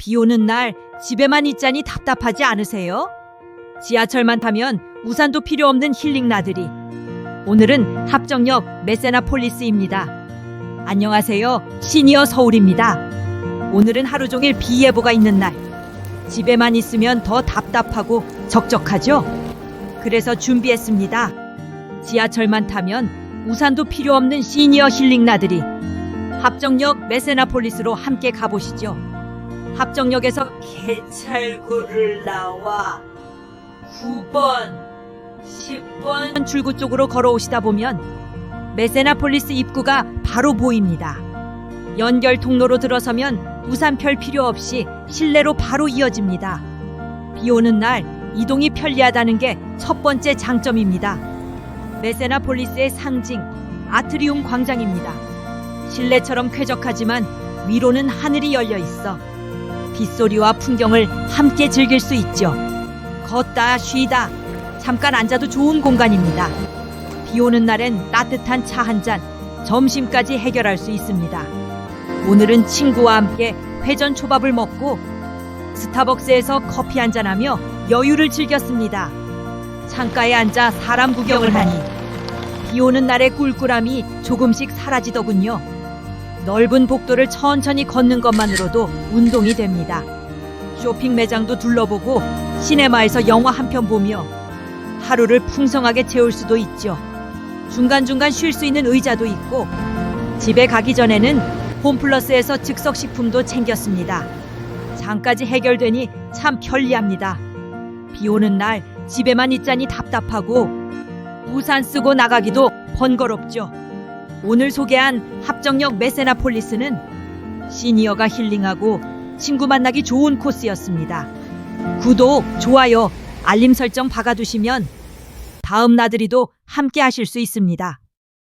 비 오는 날 집에만 있자니 답답하지 않으세요? 지하철만 타면 우산도 필요 없는 힐링 나들이. 오늘은 합정역 메세나폴리스입니다. 안녕하세요. 시니어 서울입니다. 오늘은 하루 종일 비 예보가 있는 날. 집에만 있으면 더 답답하고 적적하죠? 그래서 준비했습니다. 지하철만 타면 우산도 필요 없는 시니어 힐링 나들이. 합정역 메세나폴리스로 함께 가보시죠. 합정역에서 개찰구를 나와 9번, 10번 출구 쪽으로 걸어오시다 보면 메세나폴리스 입구가 바로 보입니다. 연결 통로로 들어서면 우산 펼 필요 없이 실내로 바로 이어집니다. 비 오는 날 이동이 편리하다는 게 첫 번째 장점입니다. 메세나폴리스의 상징 아트리움 광장입니다. 실내처럼 쾌적하지만 위로는 하늘이 열려 있어 빗소리와 풍경을 함께 즐길 수 있죠. 걷다 쉬다 잠깐 앉아도 좋은 공간입니다. 비 오는 날엔 따뜻한 차 한 잔, 점심까지 해결할 수 있습니다. 오늘은 친구와 함께 회전 초밥을 먹고 스타벅스에서 커피 한 잔하며 여유를 즐겼습니다. 창가에 앉아 사람 구경을 하니 비 오는 날의 꿀꿀함이 조금씩 사라지더군요. 넓은 복도를 천천히 걷는 것만으로도 운동이 됩니다. 쇼핑 매장도 둘러보고 시네마에서 영화 한 편 보며 하루를 풍성하게 채울 수도 있죠. 중간중간 쉴 수 있는 의자도 있고 집에 가기 전에는 홈플러스에서 즉석 식품도 챙겼습니다. 장까지 해결되니 참 편리합니다. 비 오는 날 집에만 있자니 답답하고 우산 쓰고 나가기도 번거롭죠. 오늘 소개한 합정역 메세나폴리스는 시니어가 힐링하고 친구 만나기 좋은 코스였습니다. 구독, 좋아요, 알림 설정 박아두시면 다음 나들이도 함께 하실 수 있습니다.